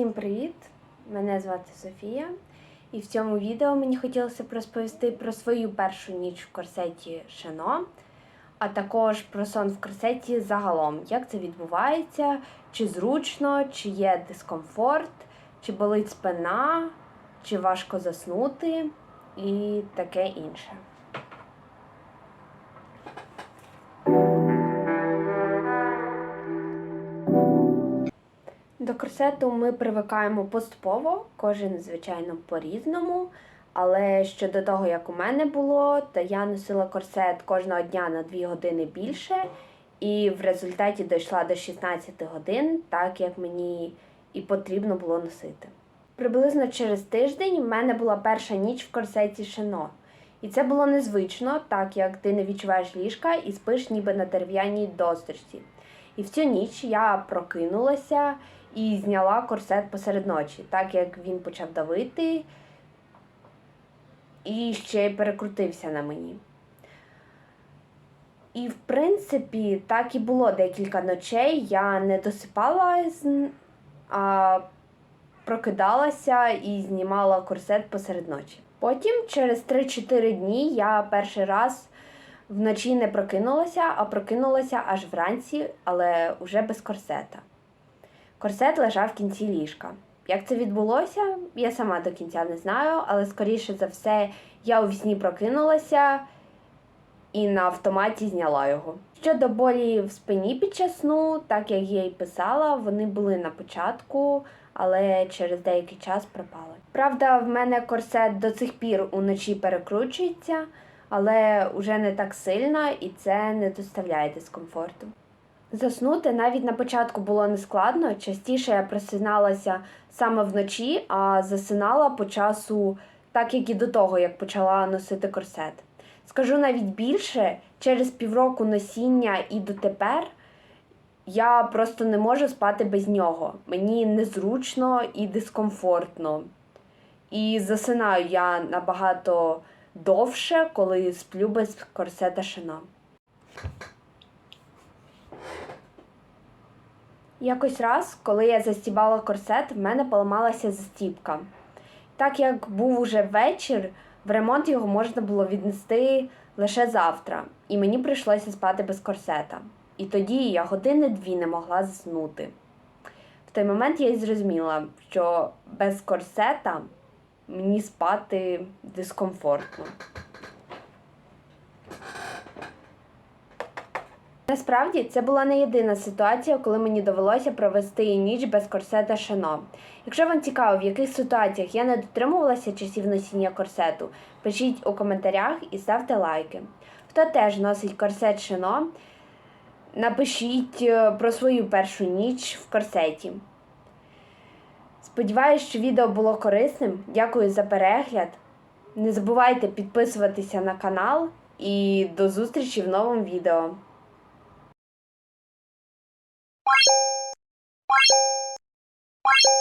Всім привіт! Мене звати Софія, і в цьому відео мені хотілося б розповісти про свою першу ніч в корсеті Шено, а також про сон в корсеті загалом, як це відбувається, чи зручно, чи є дискомфорт, чи болить спина, чи важко заснути? І таке інше. До корсету ми привикаємо поступово, кожен, звичайно, по-різному. Але щодо того, як у мене було, то я носила корсет кожного дня на 2 години більше, і в результаті дійшла до 16 годин, так як мені і потрібно було носити. Приблизно через тиждень в мене була перша ніч в корсеті Шено. І це було незвично, так як ти не відчуваєш ліжка і спиш ніби на дерев'яній досточці. І в цю ніч я прокинулася і зняла корсет посеред ночі, так як він почав давити і ще перекрутився на мені. І, в принципі, так і було декілька ночей. Я не досипала, а прокидалася і знімала корсет посеред ночі. Потім, через 3-4 дні, я перший раз вночі не прокинулася, а прокинулася аж вранці, але вже без корсета. Корсет лежав в кінці ліжка. Як це відбулося, я сама до кінця не знаю, але скоріше за все, я у сні прокинулася і на автоматі зняла його. Щодо болі в спині під час сну, так як я й писала, вони були на початку, але через деякий час пропали. Правда, в мене корсет до цих пір уночі перекручується, але уже не так сильно і це не доставляє дискомфорту. Заснути навіть на початку було нескладно. Частіше я просиналася саме вночі, а засинала по часу, так як і до того, як почала носити корсет. Скажу навіть більше, через півроку носіння і дотепер я просто не можу спати без нього. Мені незручно і дискомфортно. І засинаю я набагато довше, коли сплю без корсета шина. Якось раз, коли я застібала корсет, в мене поламалася застібка. Так як був уже вечір, в ремонт його можна було віднести лише завтра, і мені прийшлося спати без корсета. І тоді я години-дві не могла заснути. В той момент я й зрозуміла, що без корсета мені спати дискомфортно. Насправді це була не єдина ситуація, коли мені довелося провести ніч без корсета шано. Якщо вам цікаво, в яких ситуаціях я не дотримувалася часів носіння корсету, пишіть у коментарях і ставте лайки. Хто теж носить корсет шано, напишіть е, про свою першу ніч в корсеті. Сподіваюсь, що відео було корисним. Дякую за перегляд. Не забувайте підписуватися на канал і до зустрічі в новому відео. you